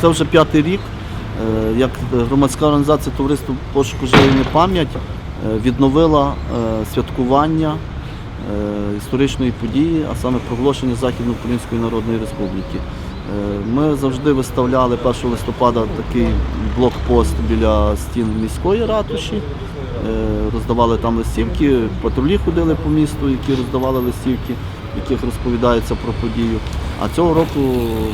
Це вже п'ятий рік, е, як громадська організація Товариство пошуку живої пам'ять е, відновила е, святкування історичної події, а саме проголошення Західноукраїнської Народної Республіки. Ми завжди виставляли 1 листопада такий блокпост біля стін міської ратуші, роздавали там листівки, патрулі ходили по місту, які роздавали листівки, в яких розповідається про подію. А цього року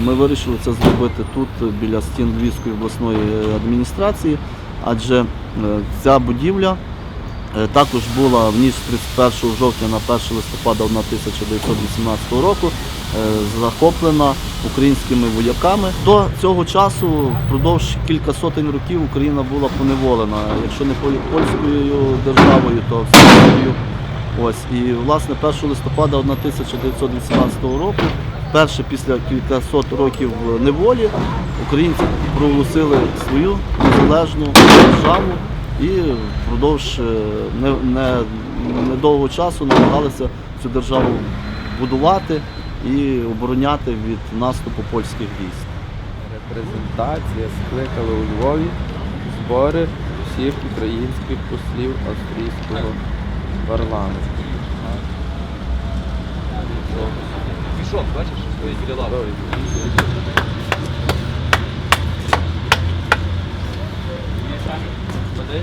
ми вирішили це зробити тут, біля стін Львівської обласної адміністрації, адже е, ця будівля е, також була в ніч з 31 жовтня на 1 листопада 1918 року е, захоплена українськими вояками. До цього часу впродовж кілька сотень років Україна була поневолена, якщо не польською державою, то. Ось і власне 1 листопада 1918 року, вперше після кількасот років неволі, українці проголосили свою незалежну державу і впродовж е, не, не, недовго часу намагалися цю державу будувати і обороняти від наступу польських військ. Репрезентація скликала у Львові збори всіх українських послів австрійського парламенту. Мішок, бачиш, що стоїть біля лави. Води.